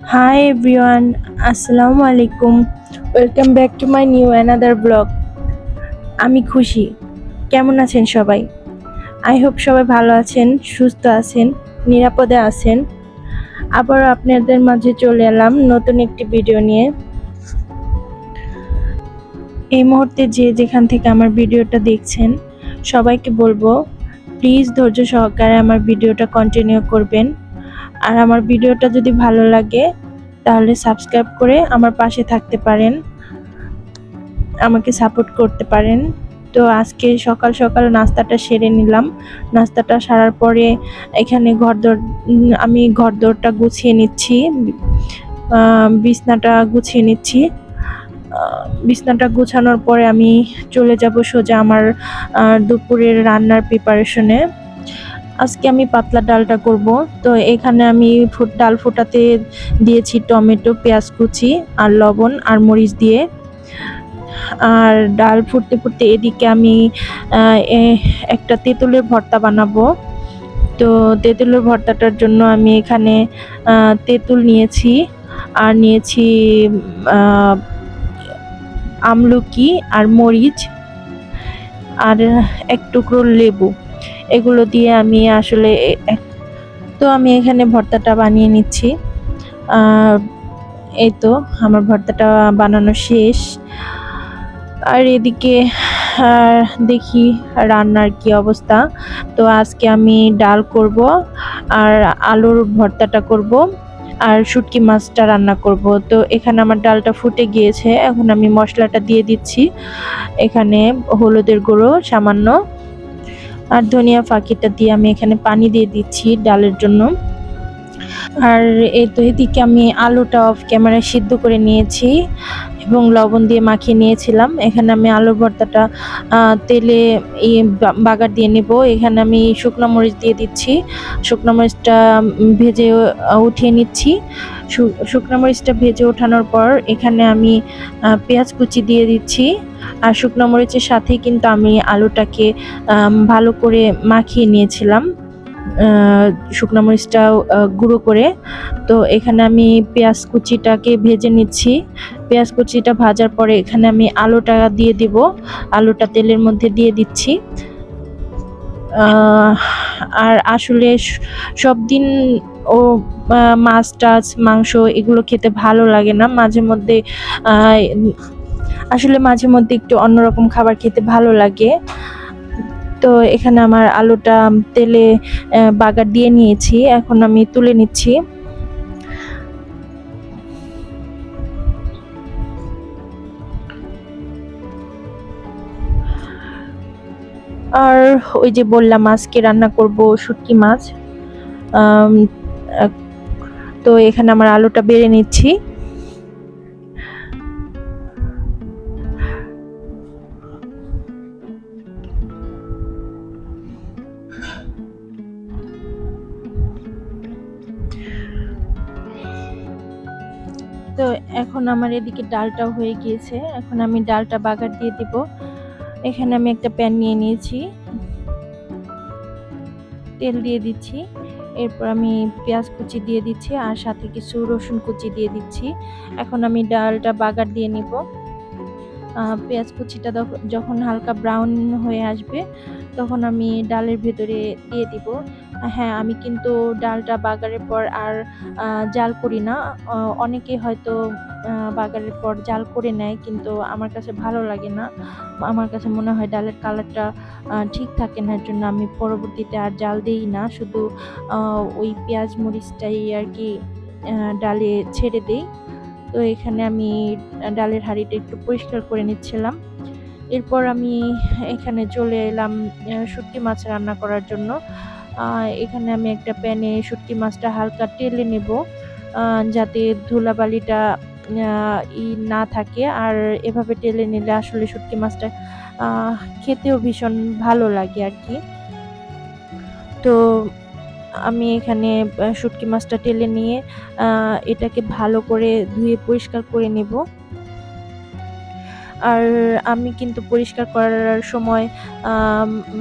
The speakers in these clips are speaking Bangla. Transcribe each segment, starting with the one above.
Hi everyone, Assalamu আলাইকুম welcome back to my new another blog আমি খুশি। কেমন আছেন সবাই? আই হোপ সবাই ভালো আছেন সুস্থ আছেন নিরাপদে আছেন। আবার আপনাদের মাঝে চলে এলাম নতুন একটি ভিডিও নিয়ে। এই মুহূর্তে যে যেখান থেকে আমার ভিডিওটা দেখছেন সবাইকে বলব প্লিজ ধৈর্য সহকারে আমার ভিডিওটা কন্টিনিউ করবেন। আর আমার ভিডিওটা যদি ভালো লাগে, তাহলে সাবস্ক্রাইব করে আমার পাশে থাকতে পারেন। আমাকে সাপোর্ট করতে পারেন। তো আজকে সকাল সকাল নাস্তাটা সেরে নিলাম। নাস্তাটা সারার পরে এখানে ঘরদোর, আমি ঘরদোরটা গুছিয়ে নিচ্ছি। বিছনাটা গুছিয়ে নিচ্ছি। বিছনাটা গুছানোর পরে আমি চলে যাব সোজা আমার দুপুরের রান্নার প্রিপারেশনে আজকে আমি পাতলা ডালটা করব। তো এখানে আমি ডাল ফোটাতে দিয়েছি টমেটো, পেঁয়াজ কুচি আর লবণ আর মরিচ দিয়ে। আর ডাল ফুটতে ফুটতে এদিকে আমি একটা তেঁতুলের ভর্তা বানাবো। তো তেঁতুলের ভর্তাটার জন্য আমি এখানে তেঁতুল নিয়েছি আর নিয়েছি আমলকি আর মরিচ আর এক টুকরো লেবু। এগুলো দিয়ে আমি আসলে তো আমি এখানে ভর্তাটা বানিয়ে নিচ্ছি। এই তো আমার ভর্তাটা বানানো শেষ। আর এদিকে দেখি রান্নার কি অবস্থা। তো আজকে আমি ডাল করব আর আলুর ভর্তাটা করব আর শুটকি মাছটা রান্না করব। তো এখানে আমার ডালটা ফুটে গিয়েছে। এখন আমি মশলাটা দিয়ে দিচ্ছি। এখানে হলুদের গুঁড়ো সামান্য। আর ধনিয়া ফাঁকিটা দিয়ে আমি এখানে পানি দিয়ে দিচ্ছি ডালের জন্য। আর এই তো এদিকে আমি আলুটা অফ ক্যামেরায় সিদ্ধ করে নিয়েছি এবং লবণ দিয়ে মাখিয়ে নিয়েছিলাম। এখানে আমি আলুর ভর্তাটা তেলে বাগার দিয়ে নেব। এখানে আমি শুকনো মরিচ দিয়ে দিচ্ছি। শুকনো মরিচটা ভেজে উঠিয়ে নিচ্ছি। শুকনো মরিচটা ভেজে ওঠানোর পর এখানে আমি পেঁয়াজ কুচি দিয়ে দিচ্ছি। আর শুকনো মরিচের সাথেই কিন্তু আমি আলুটাকে ভালো করে মাখিয়ে নিয়েছিলাম। শুকনো মরিচটা আহ, গুঁড়ো করে। তো এখানে আমি পেঁয়াজ কুচিটাকে ভেজে নিচ্ছি। পেঁয়াজ কুচিটা ভাজার পরে এখানে আমি আলুটা দিয়ে দিব। আলুটা তেলের মধ্যে দিয়ে দিচ্ছি। আর আসলে সব দিন ও মাছ টাছ, মাংস এগুলো খেতে ভালো লাগে না। মাঝে মধ্যে আসলে মাঝে মধ্যে একটু অন্যরকম খাবার খেতে ভালো লাগে। তো এখানে আমার আলুটা তেলে বাগার দিয়ে নিয়েছি। এখন আমি তুলে নিচ্ছি। আর ওই যে বললাম, আজকে রান্না করব শুটকি মাছ। তো এখানে আমার আলুটা বেড়ে নিচ্ছি। তো এখন আমার এদিকে ডালটাও হয়ে গিয়েছে। এখন আমি ডালটা বাগার দিয়ে দিব। এখানে আমি একটা প্যান নিয়ে নিয়েছি। তেল দিয়ে দিচ্ছি। এরপর আমি পেঁয়াজ কুচি দিয়ে দিচ্ছি আর সাথে কিছু রসুন কুচি দিয়ে দিচ্ছি। এখন আমি ডালটা বাগার দিয়ে নিব। পেঁয়াজ কুচিটা যখন হালকা ব্রাউন হয়ে আসবে, তখন আমি ডালের ভেতরে দিয়ে দিব। হ্যাঁ আমি কিন্তু ডালটা বাগারের পর আর জাল করি না। অনেকে হয়তো বাগারের পর জাল করে নেয়, কিন্তু আমার কাছে ভালো লাগে না। আমার কাছে মনে হয় ডালের কালারটা ঠিক থাকে না এর জন্য আমি পরবর্তীতে আর জাল দিই না। শুধু ওই পেঁয়াজ মরিচটাই আর কি ডালে ছেড়ে দেই। তো এখানে আমি ডালের হাঁড়িটা একটু পরিষ্কার করে নিচ্ছিলাম। এরপর আমি এখানে চলে এলাম শুটকি মাছ রান্না করার জন্য। এখানে আমি একটা প্যানে শুটকি মাছটা হালকা টেলে নেব যাতে ধুলাবালিটা ই না থাকে। আর এভাবে টেলে নিলে আসলে শুটকি মাছটা খেতেও ভীষণ ভালো লাগে আর কি। তো আমি এখানে শুটকি মাছটা টেলে নিয়ে এটাকে ভালো করে ধুয়ে পরিষ্কার করে নেব। আর আমি কিন্তু পরিষ্কার করার সময়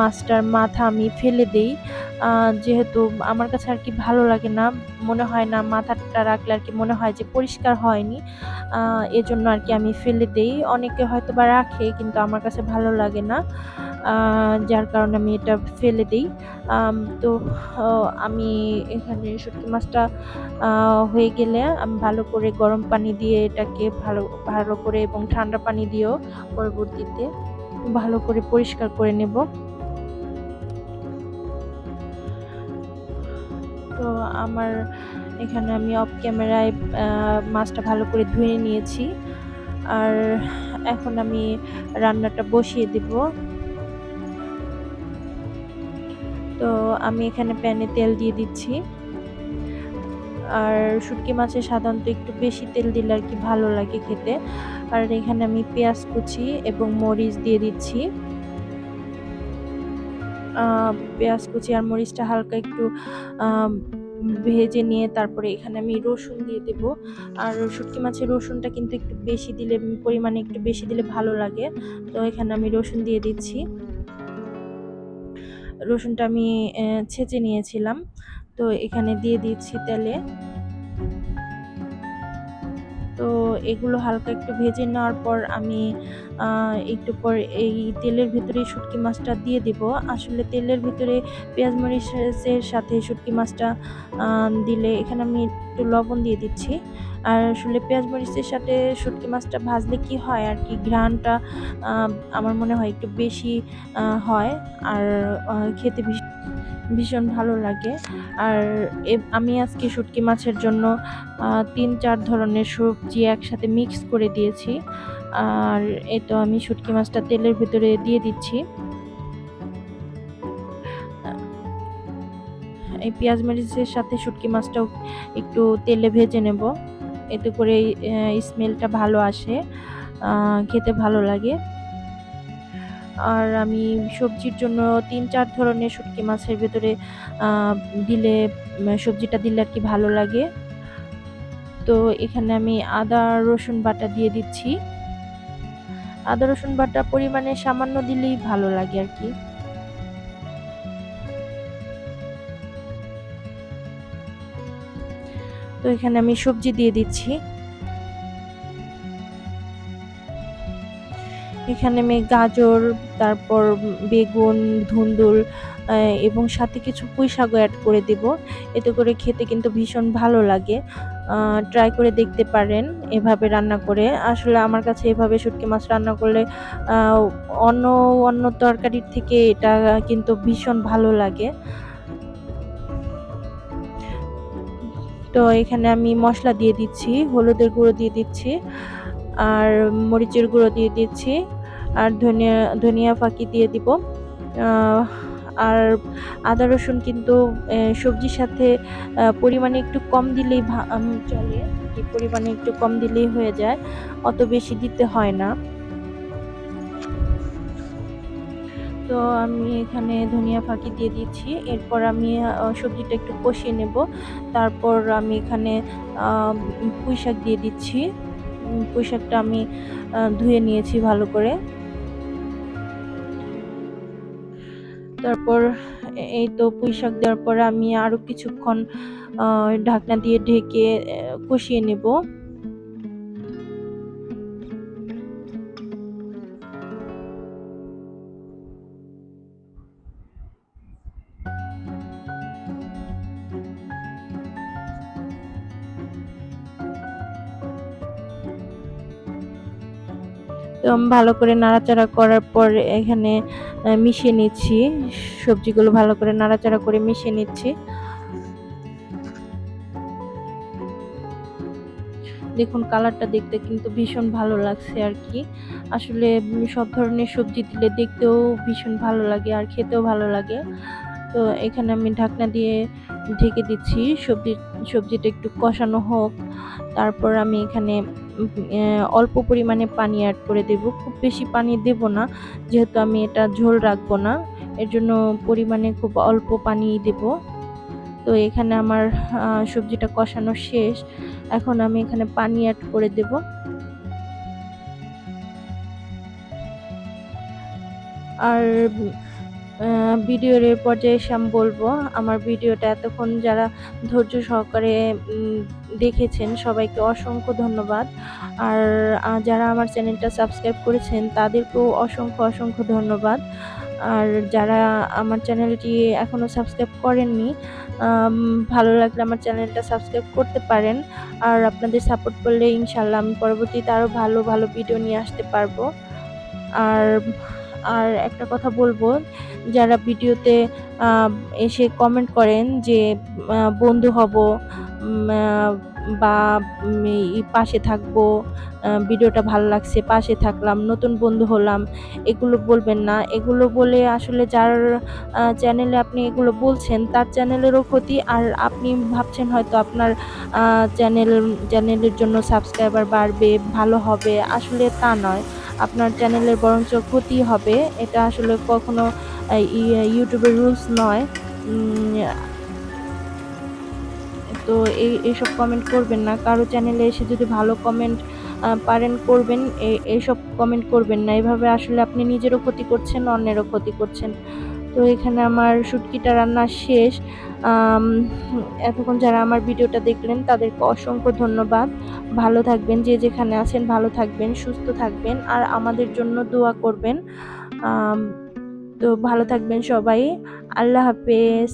মাছটার মাথা আমি ফেলে দেই। যেহেতু আমার কাছে আর কি ভালো লাগে না, মনে হয় না মাথাটা রাখলে আর কি মনে হয় যে পরিষ্কার হয়নি। এজন্য আর কি আমি ফেলে দেই। অনেকে হয়তো বা রাখে কিন্তু আমার কাছে ভালো লাগে না। যার কারণে আমি এটা ফেলে দিই। তো আমি এখানে শুটকি মাছটা হয়ে গেলে আমি ভালো করে গরম পানি দিয়ে এটাকে ভালো ভালো করে এবং ঠান্ডা পানি দিয়েও পরবর্তীতে ভালো করে পরিষ্কার করে নেব। তো আমার এখানে আমি অফ ক্যামেরায় মাছটা ভালো করে ধুয়ে নিয়েছি। আর এখন আমি রান্নাটা বসিয়ে দেব। তো আমি এখানে প্যানে তেল দিয়ে দিচ্ছি। আর শুটকি মাছে সাধারণত একটু বেশি তেল দিলে আর কি ভালো লাগে খেতে। আর এখানে আমি পেঁয়াজ কুচি এবং মরিচ দিয়ে দিচ্ছি। পেঁয়াজ কুচি আর মরিচটা হালকা একটু ভেজে নিয়ে তারপরে এখানে আমি রসুন দিয়ে দেব। আর শুটকি মাছের রসুনটা কিন্তু একটু বেশি দিলে, পরিমাণে একটু বেশি দিলে ভালো লাগে। তো এখানে আমি রসুন দিয়ে দিচ্ছি। রসুনটা আমি ছেঁচে নিয়েছিলাম। তো এখানে দিয়ে দিচ্ছি তেলে। এগুলো হালকা একটু ভেজে নেওয়ার পর আমি একটু পর এই তেলের ভিতরে শুটকি মাছটা দিয়ে দিব। আসলে তেলের ভিতরে পেঁয়াজ মরিচের সাথে শুটকি মাছটা দিলে এখানে আমি একটু লবণ দিয়ে দিচ্ছি। আর আসলে পেঁয়াজ মরিচের সাথে শুটকি মাছটা ভাজলে কি হয় আর কি, ঘ্রাণটা আমার মনে হয় একটু বেশি হয়। আর খেতে ভীষণ ভীষণ ভালো লাগে। আর এ- আমি আজকে শুটকি মাছের জন্য তিন চার ধরনের সবজি একসাথে মিক্স করে দিয়েছি। আর এই তো আমি শুটকি মাছটা তেলের ভিতরে দিয়ে দিচ্ছি। এই পেঁয়াজ মরিচের সাথে শুটকি মাছটাও একটু তেলে ভেজে নেব। এতে করে স্মেলটা ভালো আসে। খেতে ভালো লাগে। আর আমি সবজির জন্য তিন, চার ধরনের শুটকি মাছের ভেতরে দিলে সবজিটা দিলে আর কি ভালো লাগে। তো এখানে আমি আদা, রসুন বাটা দিয়ে দিচ্ছি। আদা, রসুন বাটা পরিমাণে সামান্য দিলেই ভালো লাগে আর কি। তো এখানে আমি সবজি দিয়ে দিচ্ছি। এখানে আমি গাজর, তারপর বেগুন, ধুন্দুল এবং সাথে কিছু পুঁই শাকও অ্যাড করে দেব। এতে করে খেতে কিন্তু ভীষণ ভালো লাগে। ট্রাই করে দেখতে পারেন এভাবে রান্না করে। আসলে আমার কাছে এভাবে শুটকি মাছ রান্না করলে অন্য অন্য তরকারির থেকে এটা কিন্তু ভীষণ ভালো লাগে। তো এখানে আমি মশলা দিয়ে দিচ্ছি, হলুদের গুঁড়ো দিয়ে দিচ্ছি, আর মরিচের গুঁড়ো দিয়ে দিচ্ছি। আর ধনিয়া ধনিয়া ফাঁকি দিয়ে দিব। আর আদা, রসুন কিন্তু সবজির সাথে পরিমাণে একটু কম দিলেই চলে। কি পরিমাণে একটু কম দিলেই হয়ে যায়, অত বেশি দিতে হয় না। তো আমি এখানে ধনিয়া ফাঁকি দিয়ে দিচ্ছি। এরপর আমি সবজিটা একটু কষিয়ে নেব। তারপর আমি এখানে পুঁই শাক দিয়ে দিচ্ছি। পুঁই শাকটা আমি ধুয়ে নিয়েছি ভালো করে। তারপর এই তো পুঁইশাক দেওয়ার পর আমি আরও কিছুক্ষণ ঢাকনা দিয়ে ঢেকে কষিয়ে নেব। ভালো করে নাড়াচাড়া করার পর এখানে মিশিয়ে নিচ্ছি। সবজিগুলো ভালো করে নাড়াচাড়া করে মিশিয়ে নিচ্ছি। দেখুন, কালারটা দেখতে কিন্তু ভীষণ ভালো লাগছে আর কি। আসলে সব ধরনের সবজি দিলে দেখতেও ভীষণ ভালো লাগে আর খেতেও ভালো লাগে। তো এখানে আমি ঢাকনা দিয়ে ঢেকে দিচ্ছি। সবজি, সবজিটা একটু কষানো হোক। তারপর আমি এখানে অল্প পরিমাণে পানি অ্যাড করে দেব। খুব বেশি পানি দেব না, যেহেতু আমি এটা ঝোল রাখব না। এর জন্য পরিমাণে খুব অল্প পানি দেব। তো এখানে আমার সবজিটা কষানো শেষ। এখন আমি এখানে পানি অ্যাড করে দেব। আর ভিডিওর এ পর্যায়ে এসে আমি বলব, আমার ভিডিওটা এতক্ষণ যারা ধৈর্য সহকারে দেখেছেন, সবাইকে অসংখ্য ধন্যবাদ। আর যারা আমার চ্যানেলটা সাবস্ক্রাইব করেছেন, তাদেরকেও অসংখ্য অসংখ্য ধন্যবাদ। আর যারা আমার চ্যানেলটি এখনও সাবস্ক্রাইব করেননি ভালো লাগলে আমার চ্যানেলটা সাবস্ক্রাইব করতে পারেন। আর আপনাদের সাপোর্ট করলে ইনশাল্লাহ আমি পরবর্তীতে আরও ভালো ভালো ভিডিও নিয়ে আসতে পারব। আর আর একটা কথা বলব, যারা ভিডিওতে এসে কমেন্ট করেন যে বন্ধু হব বা পাশে থাকব ভিডিওটা ভালো লাগছে, পাশে থাকলাম, নতুন বন্ধু হলাম, এগুলো বলবেন না। এগুলো বলে আসলে যার চ্যানেলে আপনি এগুলো বলছেন, তার চ্যানেলেরও ক্ষতি। আর আপনি ভাবছেন হয়তো আপনার চ্যানেল চ্যানেলের জন্য সাবস্ক্রাইবার বাড়বে, ভালো হবে। আসলে তা নয়। আপনার চ্যানেলের বরঞ্চ ক্ষতি হবে। এটা আসলে কখনো ইউটিউবের রুলস নয়। তো এই, এইসব কমেন্ট করবেন না। কারও চ্যানেলে এসে যদি ভালো কমেন্ট পারেন, করবেন এইসব কমেন্ট করবেন না। এভাবে আসলে আপনি নিজেরও ক্ষতি করছেন, অন্যেরও ক্ষতি করছেন। তো এখানে আমার শুটকিটা রান্না শেষ। এতক্ষণ যারা আমার ভিডিওটা দেখলেন, তাদেরকে অসংখ্য ধন্যবাদ। ভালো থাকবেন, যে যেখানে আছেন, ভালো থাকবেন, সুস্থ থাকবেন, আর আমাদের জন্য দোয়া করবেন। তো ভালো থাকবেন সবাই। আল্লাহ হাফেজ।